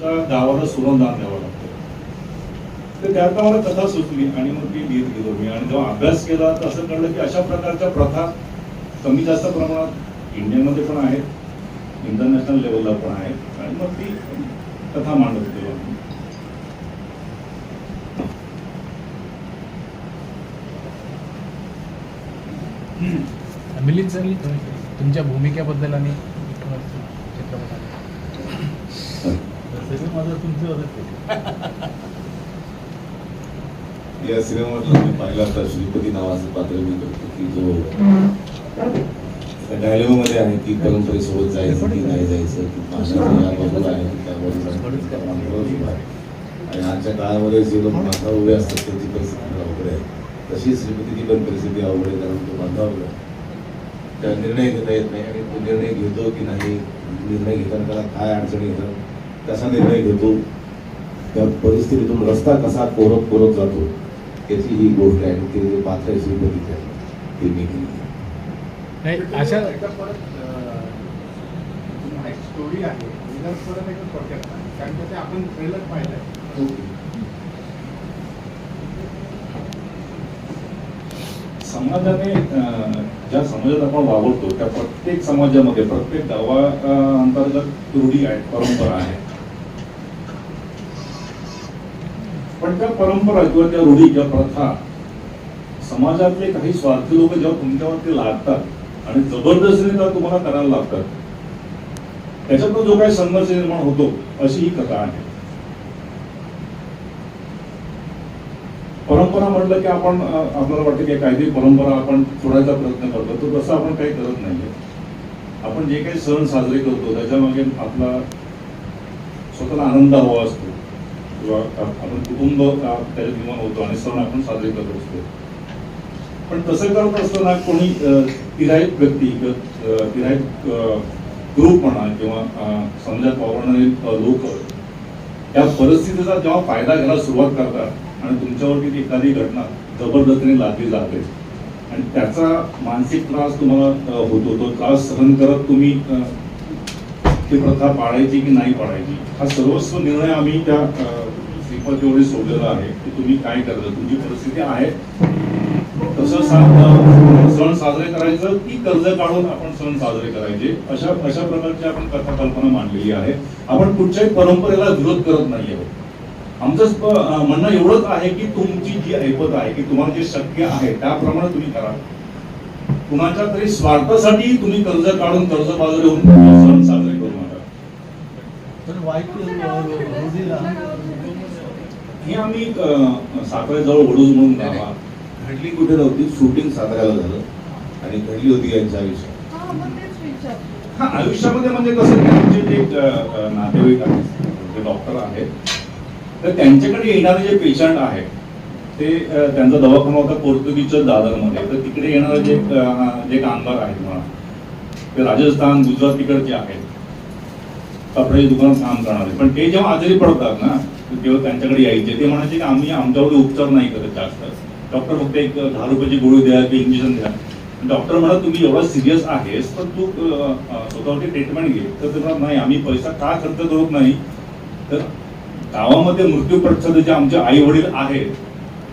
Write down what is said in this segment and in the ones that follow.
त्या गावाला सोनं दान द्यावं लागतं. तर त्यात मला कथा सुचली आणि मग ती लिहित गेलो मी. आणि जेव्हा अभ्यास केला तर असं कळलं की अशा प्रकारच्या प्रथा कमी जास्त प्रमाणात इंडियामध्ये पण आहेत इंटरनॅशनल लेवलला पण आहेत. आणि मग ती कथा मांडत गेलो मी. मिलिंद सर तुमच्या भूमिकेबद्दल आणि चित्रपटात. या सिनेमातला मी पाहिला होता श्रीपती नावाचं पात्र मी करतो की जो डायलॉगमध्ये आहे की परंपरेसोबत जायचं की नाही जायचं की माशाचं या बाजूला आहे की त्या बाजूला आणि आजच्या काळामध्ये जे लोक माथा उभे असतात त्याची परिस्थिती अवघड आहे. तशी श्रीपतीची पण परिस्थिती अवघड आहे कारण तो बांधा त्या निर्णय घेता येत नाही आणि तो निर्णय घेतो की नाही निर्णय घेताना त्याला काय अडचणी येतात कसा निर्णय घेतो? त्या परिस्थितीतून रस्ता कसा कोरत कोरत जातो? याची ही गोष्ट आहे. ते जे पात्र आहे आहे ते मी केली. नाही अशा स्टोरी आहे. आपण ट्रेलर पाहिलंय समाजाने ज्या समाजात आपण वावरतो त्या प्रत्येक समाजामध्ये प्रत्येक गावा अं, अंतर्गत रूढी आहेत परंपरा आहेत. पण त्या परंपरा किंवा त्या रूढी किंवा प्रथा समाजातले काही स्वार्थी लोक जेव्हा तुमच्यावरती लादतात आणि जबरदस्तीने त्या तुम्हाला करायला लागतात त्याच्यातून जो काही संघर्ष निर्माण होतो अशी ही कथा आहे. परंपरा म्हटलं की आपण आपल्याला वाटतं की काहीतरी परंपरा आपण सोडायचा प्रयत्न करतो तर तसं आपण काही करत नाहीये. आपण जे काही सण साजरे करतो त्याच्यामागे आपला स्वतःला आनंद हवा असतो. किंवा आपण कुटुंब अ, त्याच्यात निर्माण होतो आणि सण आपण साजरे करत असतो. पण तसं करत असताना कोणी अ, तिराईत व्यक्ती किंवा तिराईत ग्रुप म्हणा किंवा समाजात वावरणारे लोक त्या परिस्थितीचा जेव्हा फायदा घ्यायला सुरुवात करतात आणि तुमच्यावरती ती एखादी घटना जबरदस्तीने लादली जाते आणि त्याचा मानसिक त्रास तुम्हाला होतो तो त्रास सहन करत तुम्ही ती प्रथा पाळायची की नाही पाळायची? हा सर्वस्व निर्णय आम्ही त्या अ, सोडलेला आहे. की तुम्ही काय करता? तुमची परिस्थिती आहे. तसं सण साजरे करायचं की कर्ज काढून आपण सण साजरे करायचे. अशा अशा प्रकारची आपण कथा कल्पना मांडलेली आहे. आपण कुठच्याही परंपरेला विरोध करत नाही आहोत आमचं म्हणणं एवढंच आहे की तुमची जी ऐपत आहे की तुम्हाला जे शक्य आहे त्याप्रमाणे तुम्ही करा. कुणाच्या तरी स्वार्थासाठी तुम्ही कर्ज काढून कर्ज बाजूला होऊन सण साजरे हे आम्ही साखरेजवळ वडूज म्हणून गाव आहे. घडली कुठे नव्हती शूटिंग साताऱ्याला झालं आणि घडली होती यांच्या आयुष्यात हा. हा आयुष्यामध्ये म्हणजे कसं की आमचे जे नातेवाईक आहेत जे डॉक्टर आहेत तर त्यांच्याकडे येणारे जे पेशंट आहेत ते त्यांचा दवाखाना होता पोर्तुगीजच्या दादरमध्ये तर तिकडे येणारे जे जे कामगार आहेत म्हणा ते राजस्थान गुजरात तिकडचे आहेत कपड्याची दुकानात काम करणारे. पण ते जेव्हा आजारी पडतात ना तेव्हा त्यांच्याकडे यायचे. ते म्हणायचे की आम्ही आमच्यावर उपचार नाही करत जास्त. डॉक्टर फक्त एक दहा रुपयाची गोळी द्या की इंजेक्शन द्या. डॉक्टर म्हणा तुम्ही एवढा सिरियस आहेस तर तू स्वतःवरती ट्रीटमेंट घे. तर ते नाही आम्ही पैसा का खर्च करत नाही? तर गावामध्ये मृत्यू प्रच्छद जे आमचे आई वडील आहेत.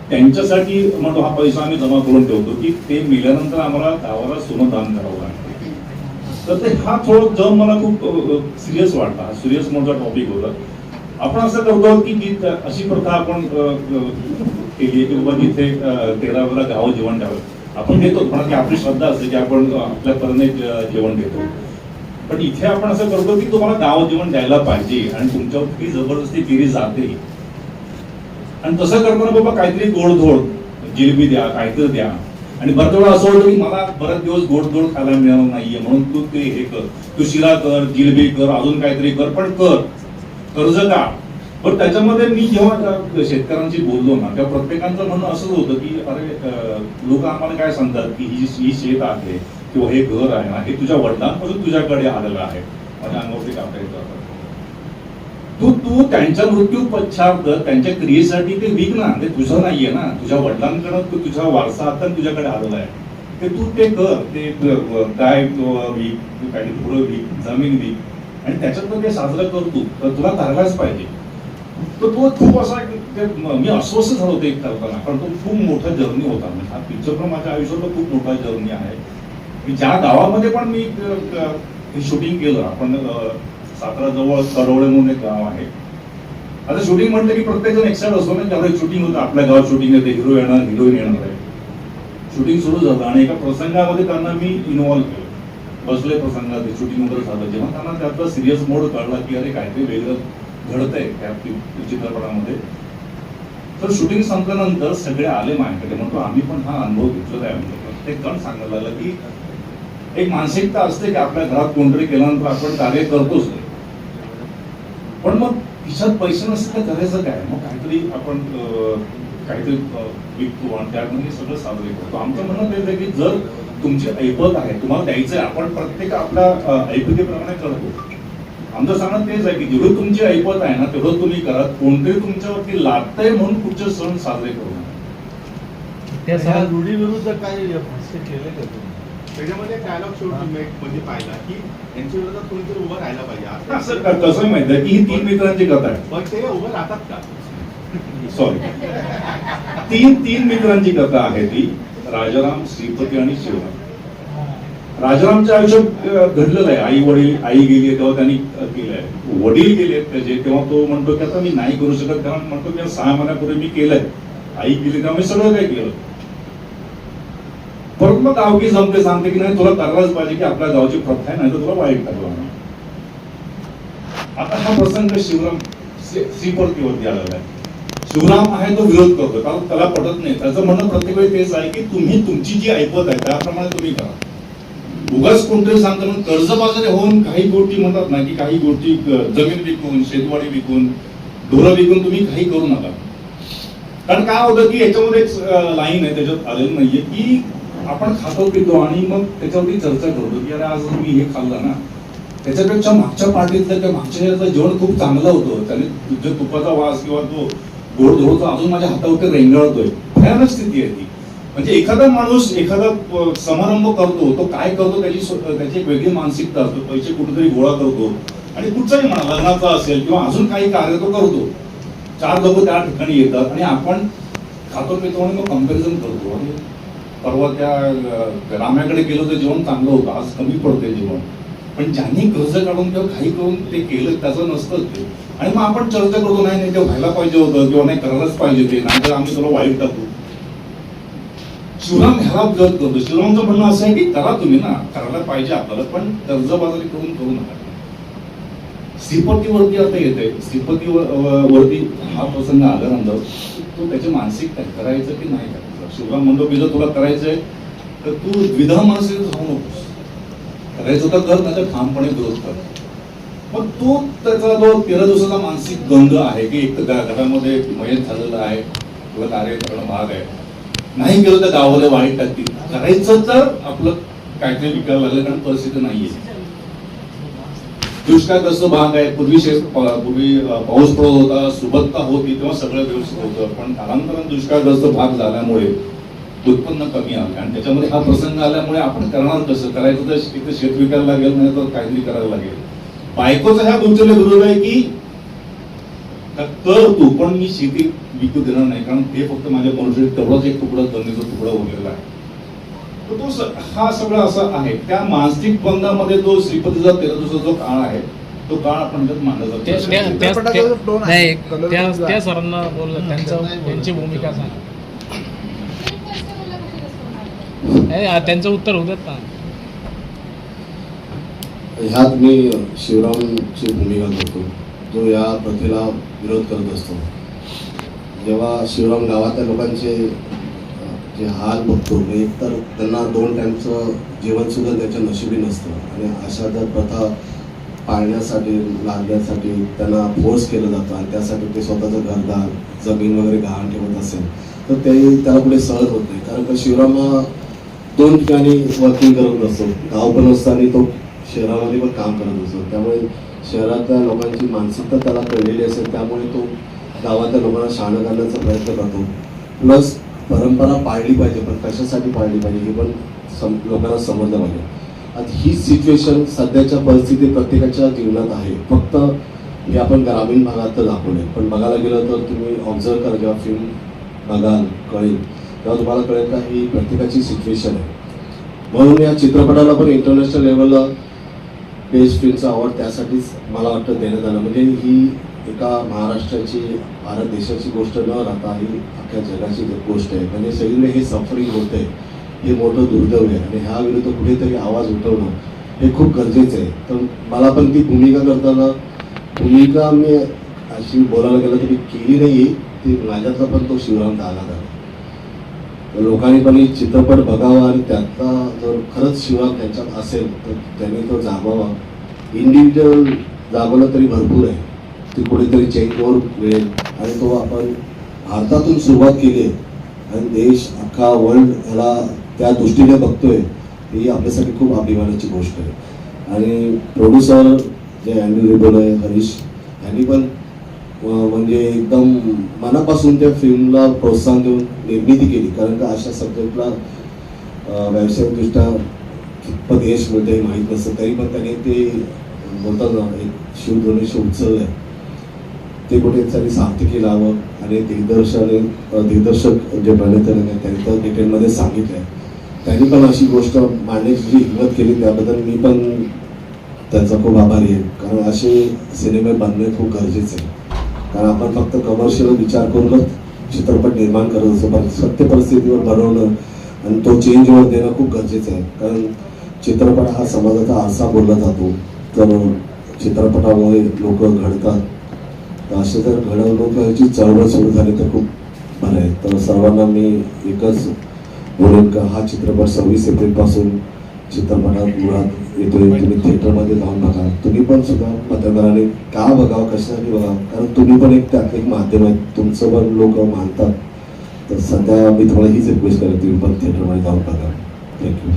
त्यांच्यासाठी म्हणतो हा पैसा आम्ही जमा करून ठेवतो की ते मेल्यानंतर आम्हाला गावाला सोनं दान करावं लागतं. तर ते हा थोडं जम मला खूप सिरियस वाटला. सिरियस मोठा टॉपिक होता. आपण असं करतो की जी अशी प्रथा आपण केली आहे की बाबा जिथे अ, गाव जेवण द्यावं आपण घेतो पण की आपली श्रद्धा असते की आपण आपल्यापर्यंत आपल्या जेवण घेतो पण इथे आपण असं करतो की तुम्हाला गाव जेवण द्यायला पाहिजे आणि तुमच्यावर ती जबरदस्ती केली जाते. आणि तसं करताना बाबा काहीतरी गोडधोड जिलेबी द्या काहीतरी द्या. आणि बऱ्याच वेळा असं होतं की मला बरेच दिवस गोडधोड खायला मिळालं नाहीये. म्हणून तू ते हे कर. तू शिरा कर गिलबी कर अजून काहीतरी कर पण कर. कर्ज का? पण त्याच्यामध्ये मी जेव्हा शेतकऱ्यांशी बोललो ना तेव्हा प्रत्येकाचं म्हणणं असंच होतं की अरे लोक आम्हाला काय सांगतात की ही ही शेत आहे किंवा हे घर आहे ना हे तुझ्या वडिलांपासून तुझ्याकडे आलेलं आहे. माझ्या अंगावरती कापता येतं तू तू त्यांच्या मृत्यू पश्चात त्यांच्या क्रियेसाठी ते विक ना ते तुझं नाहीये ना. तुझ्या वडिलांकडे तू तुझा वारसा आता तुझ्याकडे आलेला आहे. ते तू ते कर. ते गाय विक तू काही थोडं विक जमीन विक. आणि त्याच्यातनं ते साजरं तू. तर तुला धरलाच पाहिजे. तर तो खूप असा मी अस्वस्थ झालो होतो एक करताना कारण तो खूप मोठा जर्नी होता. म्हणजे हा पिक्चर पण माझ्या आयुष्यातला खूप मोठा जर्नी आहे. ज्या गावामध्ये पण मी शूटिंग केलं. आपण सातारा जवळ करवळे म्हणून एक गाव आहे. आता शूटिंग म्हटलं की प्रत्येक जण एक्साइट असतो ना त्यामुळे शूटिंग होतं. आपल्या गावात शूटिंग येते हिरो येणार हिरोईन येणार आहे. शूटिंग सुरू झालं आणि एका प्रसंगामध्ये त्यांना मी इन्व्हॉल्व केलं. बसले प्रसंगात शूटिंग वगैरे झालं. जेव्हा त्यांना त्यातला सिरियस मोड कळला की अरे काहीतरी वेगळं घडतंय त्या चित्रपटामध्ये. तर शूटिंग संपल्यानंतर सगळे आले माझ्याकडे. म्हणतो आम्ही पण हा अनुभव घेतलेला आहे म्हणजे प्रत्येक जण सांगायला लागला की एक मानसिकता असते की आपल्या घरात कोणतरी केल्यानंतर आपण कार्य करतोच नाही. पण मग खिशात पैसे नसतील तर करायचं काय? मग काहीतरी आपण काहीतरी विकतो आणि त्यातून हे सगळं साजरे करतो आमचं म्हणणं तेच आहे की जर तुमची ऐपत आहे तुम्हाला द्यायचं आहे आपण प्रत्येक आपल्या ऐपतीप्रमाणे करतो आमचं सांगणं तेच आहे की जेवढी तुमची ऐपत आहे ना तेवढं तुम्ही करा. कोणतरी तुमच्यावरती लादतंय म्हणून पुढचे सण साजरे करू नका. त्या ह्या सणात रूढीविरुद्ध काय भाष्य केलं का तुम्ही? त्याच्यामध्ये डायलॉग शेवट तुम्ही एक मध्ये पाहिला की यांच्या विरोधात कोणीतरी उभं राहायला पाहिजे. असं असं क- कसं माहिती आहे की ही तीन मित्रांची कथा आहे. पण ते उभं राहतात का? सॉरी तीन तीन मित्रांची कथा आहे ती. राजाराम श्रीपती आणि शिवराम. राजारामच्या आयुष्यात घडलेलं आहे. आई वडील आई गेली तेव्हा त्यांनी केलंय वडील गेले त्याचे तेव्हा तो म्हणतो की आता मी नाही करू शकत कारण म्हणतो की सहा महिन्यापूर्वी मी केलंय. आई गेली तेव्हा मी सगळं काही केलं. परत मग गावकी जमते सांगते की नाही तुला करायलाच पाहिजे की आपल्या गावची प्रथा आहे नाही तर तुला वाईट टाकलं आता हा प्रसंग शिवराम श्रीपर्तीवरती आलेला आहे. शिवराम आहे तो विरोध करतो कारण त्याला पटत नाही. त्याचं म्हणणं प्रत्येक वेळी तेच आहे की तुम्ही तुमची जी ऐपत आहे त्याप्रमाणे तुम्ही करा. उगाच कोणतरी सांगतो म्हणून कर्जबाजारी होऊन काही गोष्टी म्हणतात ना की काही गोष्टी जमीन विकून शेतवाडी विकून ढोरं विकून तुम्ही काही करू नका. कारण काय होतं की याच्यामध्ये एक लाईन आहे त्याच्यात आलेलं नाहीये की आपण खातो पितो आणि मग त्याच्यावरती चर्चा करतो की अरे आज मी हे खाल्लं ना. त्याच्यापेक्षा मागच्या पार्टीतलं किंवा मागच्या जेवण खूप चांगलं होतं. त्याने तुझ्या तुपाचा वास किंवा तो गोड धोडचा अजून माझ्या हातावरती रेंगाळतोय. भयानक स्थिती आहे ती. म्हणजे एखादा माणूस एखादा समारंभ करतो तो काय करतो त्याची त्याची एक वेगळी मानसिकता असतो. पैसे कुठेतरी गोळा करतो. आणि कुठचाही म्हणा लग्नाचा असेल किंवा अजून काही कार्य तो करतो. चार लोक त्या ठिकाणी येतात आणि आपण खातो पितो आणि मग कंपॅरिझन करतो. आणि परवा त्या राम्याकडे गेलो तर जेवण चांगलं होतं. आज कमी पडते जेवण. पण ज्यांनी कर्ज काढून किंवा काही करून ते केलं त्याचं नसतं ते. आणि मग आपण चर्चा करतो नाही नाही ते व्हायला पाहिजे होतं किंवा नाही करायलाच पाहिजे ते नाहीतर आम्ही तुला वाईट टाकू. शिवराम ह्याला विरोध करतो. शिवरामचं म्हणणं असं आहे की करा तुम्ही ना. करायला पाहिजे आपल्याला पण कर्जबाजारी करून करू नका. श्रीपतीवरती आता येते श्रीपती वरती हा प्रसंग आल्यानंतर तो त्याची मानसिकता करायचं की नाही करायचं? शिवराम म्हणतो मी जर तुला करायचंय तर तू द्विधा मानसिक जाऊ नकोस. करायचं तर कर नाही ठामपणे विरोध कर. मग तो त्याचा जो तेरा दिवसाचा मानसिक गंध आहे की एक तर घरामध्ये मयत झालेला आहे तुला कार्य करणं भाग आहे. नाही केलं तर गावाला वाईट टाकतील. करायचं तर आपलं काहीतरी विकायला लागलं कारण परिस्थिती नाहीये. दुष्काळग्रस्त भाग आहे. पूर्वी शेत पूर्वी पाऊस पडत होता सुबत्ता होती तेव्हा सगळं व्यवस्थित होतं. पण कालांतरानं दुष्काळग्रस्त भाग झाल्यामुळे उत्पन्न कमी आलं. आणि त्याच्यामध्ये हा प्रसंग आल्यामुळे आपण करणार कसं? करायचं तर इथे शेत विकायला लागेल नाही तर काहीतरी करायला लागेल. बायकोचा ह्या गोष्टीला विरोध आहे की कर तू पण मी शेती विकू देणार नाही. कारण ते फक्त माझ्या मनुष्य तेवढाच एक तुकडा जमिनीचा तुकडा उरलेला आहे. तो हा सगळा असा आहे. त्या मानसिक बंधामध्ये जो श्रीपतीचा तेरा जो काळ आहे तो काळ आपण त्या- जातो त्या- सरांना बोललं त्यांचं. त्यांची भूमिका सांगा. त्यांचं उत्तर होऊ देत ना. ह्यात मी शिवरामची भूमिका करतो. जो या प्रथेला विरोध करत असतो. जेव्हा शिवराम गावातल्या लोकांचे जे हाल बघतो एक तर त्यांना दोन टाईमचं जेवणसुद्धा त्याच्या नशिबी नसतं. आणि अशा जर प्रथा पाळण्यासाठी लागण्यासाठी त्यांना फोर्स केलं जातं आणि त्यासाठी ते स्वतःचं घरदार जमीन वगैरे गहाण ठेवत असेल तर ते त्याला पुढे सहज होत नाही. कारण का शिवराम हा दोन ठिकाणी वर्किंग करत असतो. गाव पण असताना तो शहरामध्ये पण काम करत असतो. त्यामुळे शहरातल्या लोकांची मानसिकता त्याला कळलेली असेल त्यामुळे तो गावातल्या लोकांना शहाणं करण्याचा प्रयत्न करतो. प्लस परंपरा पाळली पाहिजे पण कशासाठी पाळली पाहिजे हे पण सम लोकांना समजलं पाहिजे. आता ही सिच्युएशन सध्याच्या परिस्थिती प्रत्येकाच्या जीवनात आहे. फक्त हे आपण ग्रामीण भागात तर दाखवले पण बघायला गेलं तर तुम्ही ऑब्झर्व करा जेव्हा फिल्म बघाल कळेल तेव्हा तुम्हाला कळेल का ही प्रत्येकाची सिच्युएशन आहे. म्हणून या चित्रपटाला पण इंटरनॅशनल लेवलला बेस्ट फिल्मचा अवॉर्ड त्यासाठीच मला वाटतं देण्यात आलं. म्हणजे ही एका महाराष्ट्राची भारत देशाची गोष्ट न राहता ही अख्ख्या जगाची गोष्ट आहे. म्हणजे सगळीकडे हे सफरिंग आहे हे मोठं दुर्दैव आहे. आणि ह्या विरुद्ध कुठेतरी आवाज उठवणं हे खूप गरजेचं आहे. तर मला पण ती भूमिका करताना भूमिका मी अशी बोलायला गेलं तरी केली नाही ती माझ्यातला पण तो शिवराम आला झाला तर लोकांनी पण चित्रपट बघावा आणि त्यातला जर खरंच शिवराम त्यांच्यात असेल तर त्यांनी तो जागवावा इंडिव्हिज्युअल जागवलं तरी भरपूर आहे. ती कुठेतरी चेंज मिळेल आणि तो आपण भारतातून सुरुवात केली आहे. आणि देश अख्खा वर्ल्ड ह्याला त्या दृष्टीने बघतोय ही आपल्यासाठी खूप अभिमानाची गोष्ट आहे. आणि प्रोड्युसर जे अँडी रिबोल आहे हरीश यांनी पण म्हणजे एकदम मनापासून त्या फिल्मला प्रोत्साहन देऊन निर्मिती केली. कारण का अशा सब्जेक्टला व्यावसायिकदृष्ट्या कितपत यश मिळतं हे माहीत नसतं. तरी पण त्यांनी ते बोलतात ना एक शिवधनुष उचललं आहे ते कुठे त्यांनी सार्थकी लावं आणि दिग्दर्शन दिग्दर्शक जे प्रणेते आहेत त्यांनी तर डिटेलमध्ये सांगितलं आहे त्यांनी पण अशी गोष्ट मांडण्याची जी हिंमत केली त्याबद्दल मी पण त्यांचा खूप आभारी आहे. कारण असे सिनेमे बनणे खूप गरजेचे आहे. कारण आपण फक्त कमर्शियल विचार करूनच चित्रपट निर्माण करत असतो पण सत्य परिस्थितीवर बनवणं आणि तो चेंजवर देणं खूप गरजेचं आहे. कारण चित्रपट हा समाजाचा आरसा बोलला जातो. तर चित्रपटामुळे लोक घडतात. तर असे जर घडवणुकीची चळवळ सुरू झाली तर खूप बरं आहे. तर सर्वांना मी एकच बोलेन का हा चित्रपट सव्वीस एप्रिलपासून चित्रपटात मुळात येतोय. तुम्ही थिएटरमध्ये जाऊन बघा. तुम्ही पण सुद्धा पत्रकाराने का बघावं कशासाठी बघा कारण तुम्ही पण एक त्यात एक माध्यम आहे. तुमचं पण लोक मानतात. तर सध्या मी तुम्हाला हीच रिक्वेस्ट करेन तुम्ही पण थिएटरमध्ये जाऊन बघा. थँक्यू